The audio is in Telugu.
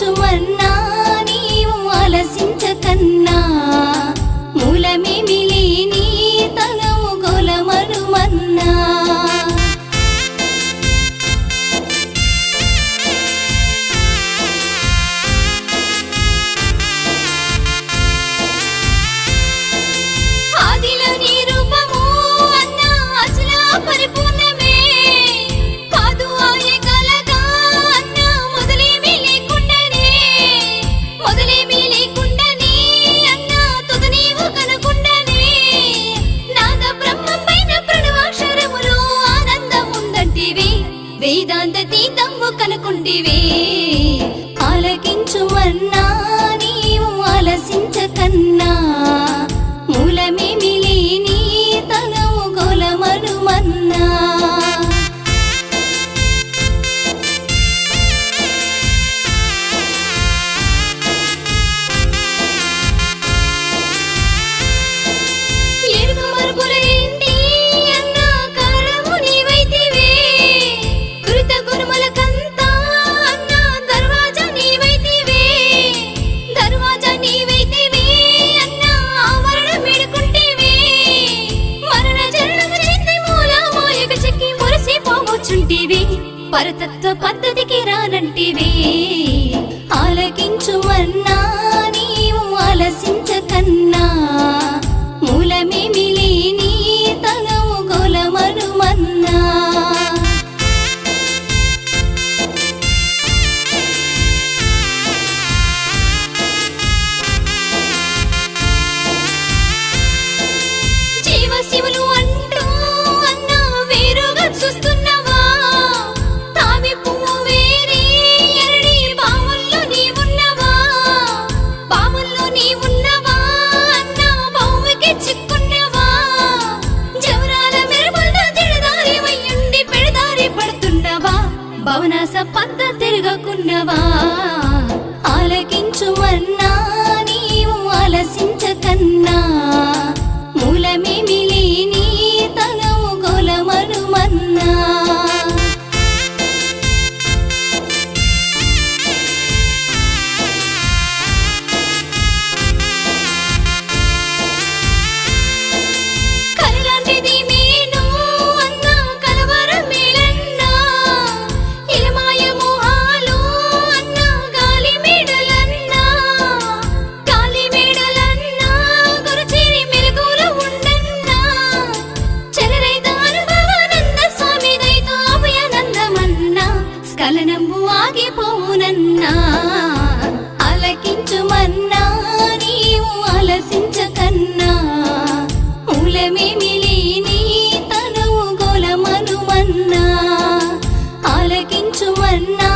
to a night. వేదాంత తీతంబు కనుకుంటివే ఆలకించు అన్నా నీవు ఆలసించకన్నా. పరతత్వ పద్ధతికి రానంటివి. ఆలకించుమన్నా తిరగకున్నవా ఆలకించు అన్నా சுவர்ணா